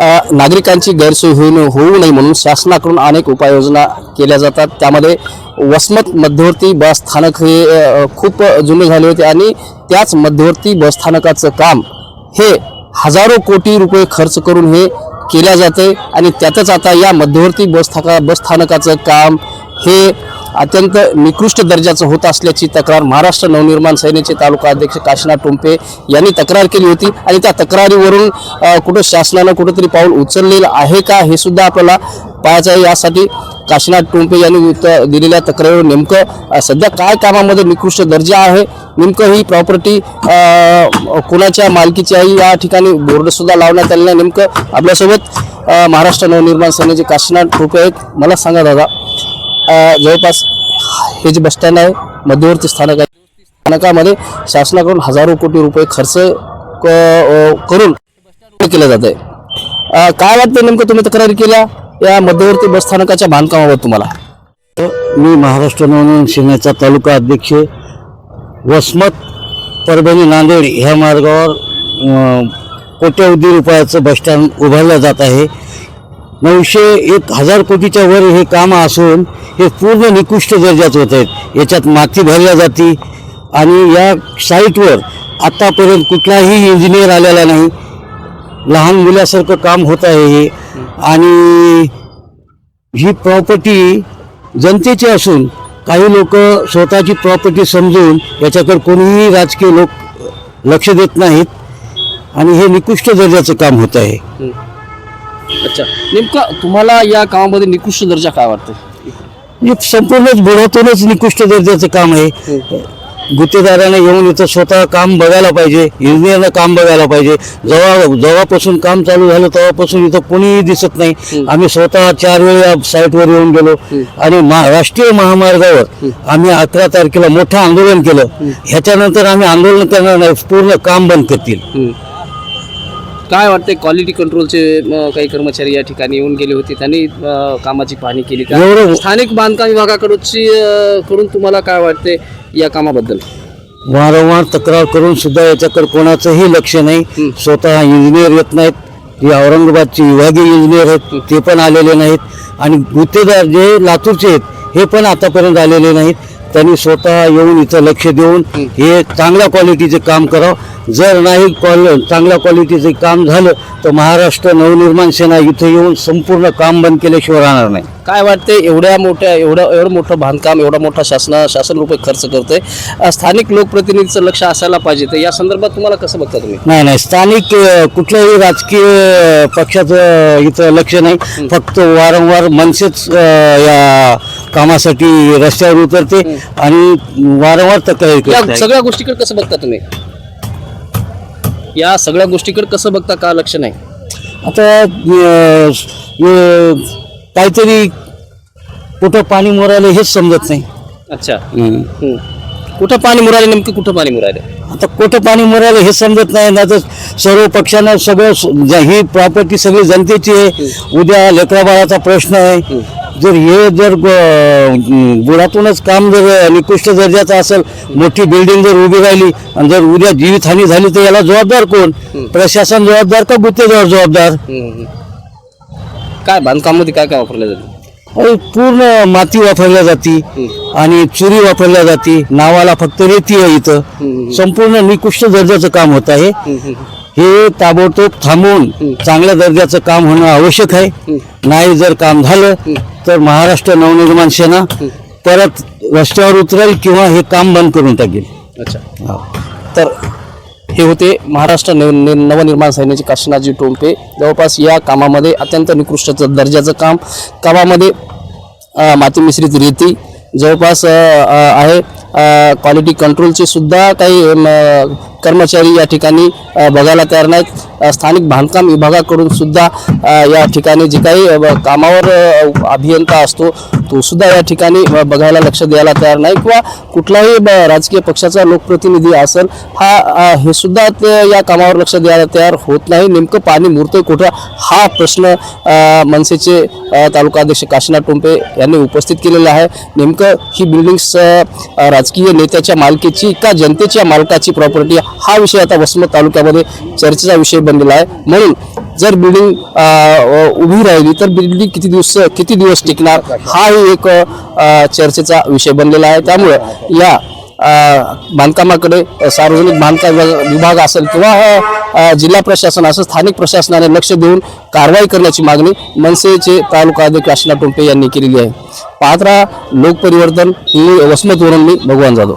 नागरिकांची गैरसोय होऊ न- होऊ नये म्हणून शासनाकडून अनेक उपाययोजना केल्या जातात. त्यामध्ये वसमत मध्यवर्ती बस स्थानक हे खूप जुने झाले होते आणि त्याच मध्यवर्ती बस स्थानकाचं काम हे हजारो कोटी रुपये खर्च करून हे केल्या जाते आणि त्यातच आता या मध्यवर्ती बस स्थाका बस स्थानकाचं काम हे अत्यंत निकृष्ट दर्जाचं होत असल्याची तक्रार महाराष्ट्र नवनिर्माण सेनेचे तालुका अध्यक्ष काशीनाथ टोंपे यांनी तक्रार केली होती. आणि त्या तक्रारीवरून कुठं शासनानं कुठंतरी पाऊल उचललेलं आहे का हे सुद्धा आपल्याला पाहायचं आहे. यासाठी काशीनाथ टोंपे यांनी उत्तर दिलेल्या तक्रारीवर नेमकं सध्या काय कामामध्ये निकृष्ट दर्जा आहे नेमकं ही प्रॉपर्टी कोणाच्या मालकीची आहे या ठिकाणी बोर्डसुद्धा लावण्यात आलेला नेमकं आपल्यासोबत महाराष्ट्र नवनिर्माण सेनेचे काशीनाथ टोपे आहेत. मला सांगा दादा. जवळपास हे जे बसस्टँड आहे. मध्यवर्ती स्थानक आहे. स्थानकामध्ये शासनाकडून हजारो कोटी रुपये खर्च करून केलं जात आहे. काय वाटतं नेमकं तुम्ही तक्रारी केल्या? या मध्यवर्ती बस स्थानकाच्या बांधकामाबाबत तुम्हाला. मी महाराष्ट्र नवनिर्माण सेनेचा तालुका अध्यक्ष वसमत परभणी नांदेड ह्या मार्गावर कोट्यवधी रुपयाचं बसस्टँड उभारलं जात आहे. नऊशे एक हजार कोटीच्या वर हे काम असून हे पूर्ण निकृष्ट दर्जाचं होत आहेत. याच्यात माती भरल्या जाती आणि या साईटवर आत्तापर्यंत कुठलाही इंजिनियर आलेला नाही. लहान मुलासारखं काम होत आहे हे. आणि ही प्रॉपर्टी जनतेची असून काही लोक स्वतःची प्रॉपर्टी समजून याच्याकडे कोणीही राजकीय लोक लक्ष देत नाहीत. आणि हे निकृष्ट दर्जाचं काम होत आहे. अच्छा. नेमकं तुम्हाला या कामामध्ये निकृष्ट दर्जा काय वाटतं हे संपूर्णच बुडातूनच निकृष्ट दर्जाचं काम आहे. गुत्तेदाराने येऊन इथं स्वतः काम बघायला पाहिजे इंजिनियरनं काम बघायला पाहिजे. जेव्हा जेव्हापासून काम चालू झालं तेव्हापासून इथं कोणीही दिसत नाही. आम्ही स्वतः चार वेळा साईटवर येऊन गेलो. आणि महा राष्ट्रीय महामार्गावर आम्ही अकरा तारखेला मोठं आंदोलन केलं. ह्याच्यानंतर आम्ही आंदोलन करणार नाही पूर्ण काम बंद करतील. काय वाटते क्वालिटी कंट्रोलचे काही कर्मचारी या ठिकाणी येऊन गेले होते त्यांनी अ, कामाची पाहणी केली का? एवढं- स्थानिक बांधकाम विभागाकडून कडून तुम्हाला काय वाटते या कामाबद्दल? वारंवार तक्रार करून सुद्धा याच्याकडे कोणाचंही लक्ष नाही. स्वतः इंजिनियर येत नाहीत. ते औरंगाबादचे विभागीय इंजिनियर आहेत ते पण आलेले नाहीत. आणि गुत्तेदार जे लातूरचे आहेत हे पण आतापर्यंत आलेले नाहीत. त्यांनी स्वतः येऊन इथं लक्ष देऊन हे चांगल्या क्वालिटीचे काम करावं. जर नाही क्वाल चांगल्या क्वालिटीचे काम झालं तर महाराष्ट्र नवनिर्माण सेना इथं येऊन संपूर्ण काम बंद केल्याशिवाय राहणार नाही. काय वाटते एवढ्या मोठ्या एवढं एवढं मोठं बांधकाम एवढा मोठा शासन शासन रुपये खर्च करतोय. अ, स्थानिक लोकप्रतिनिधीचं लक्ष असायला पाहिजे तर या संदर्भात तुम्हाला कसं बघता तुम्ही? नाही नाही. स्थानिक कुठल्याही राजकीय पक्षाचं इथं लक्ष नाही. फक्त वारंवार मनसेच या कामासाठी रस्त्यावर उतरते आणि वारंवार तक्रारी करत. सगळ्या गोष्टीकडे कसं बघता तुम्ही? या सगळ्या गोष्टीकडे कसं बघता का लक्ष नाही? आता अ, अ, काहीतरी कुठं पाणी मोरायला हेच समजत नाही. अच्छा. हम्म. हम्म. कुठं पाणी मुराले नेमकं कुठं पाणी मुराले आता कुठं पाणी मोरायला हे समजत नाही ना तर सर्व पक्षांना सगळं स- ज- ही प्रॉपर्टी सगळी जनतेची आहे. उद्या लेकराबाळाचा प्रश्न आहे. जर हे जर ग- बुडातूनच काम जर निकृष्ट दर्जाचं असेल मोठी बिल्डिंग जर उभी राहिली आणि जर उद्या जीवितहानी झाली तर याला जबाबदार कोण? प्रशासन जबाबदार का गुत्तेदार जबाबदार. काय बांधकामामध्ये काय काय वापरलं जातं? पूर्ण माती वापरल्या जाती आणि चुरी वापरल्या जाती नावाला फक्त रेती आहे इथं. संपूर्ण निकृष्ट दर्जाचं काम होत आहे. हे ताबडतोब थांबवून चांगल्या दर्जाचं काम होणं आवश्यक आहे. नाही जर काम झालं तर महाराष्ट्र नवनिर्माण सेना परत रस्त्यावर उतरेल किंवा हे काम बंद करून टाकेल. अच्छा. तर हे होते महाराष्ट्र नव नि- नवनिर्माण सेनेचे काशीनाथजी टोंपे जवळपास या कामामध्ये अत्यंत निकृष्ट दर्जाचं काम. कामामध्ये माती मिश्रित रेती. जवळपास आहे. क्वालिटी कंट्रोलचे सुद्धा काही कर्मचारी या ठिकाणी बघायला तयार नाहीत. स्थानिक बांधकाम विभागाकडून सुद्धा या ठिकाणी जे काही कामावर अभियंता असतो तो सुद्धा या ठिकाणी बघायला लक्ष द्यायला तयार नाही किंवा कुठलाही ब- राजकीय पक्षाचा लोकप्रतिनिधी असेल हा हे सुद्धा ते या कामावर लक्ष द्यायला तयार होत नाही. नेमकं पाणी मुरतंय कुठं? हा प्रश्न मनसेचे तालुकाध्यक्ष तालुका अध्यक्ष काशीनाथ टोंपे यांनी उपस्थित केलेला आहे. नेमकं ही बिल्डिंग्स राजकीय नेत्याच्या मालकीची का जनतेच्या मालकाची प्रॉपर्टी हा विषय आता वसमत तालुक्यामध्ये चर्चेचा विषय बनलेला आहे. म्हणून जर बिल्डिंग उभी राहिली तर बिल्डिंग किती दिवस किती दिवस टिकणार? हाही एक चर्चेचा विषय बनलेला आहे. त्यामुळं या बांधकामाकडे सार्वजनिक बांधकाम विभाग- विभाग असेल किंवा जिल्हा प्रशासन असं स्थानिक प्रशासनाने लक्ष देऊन कारवाई करण्याची मागणी मनसेचे तालुका अध्यक्ष काशीनाथ टोंपे यांनी केलेली आहे. पात्रा लोकपरिवर्तन ही वसमतवरून मी भगवान जाधव.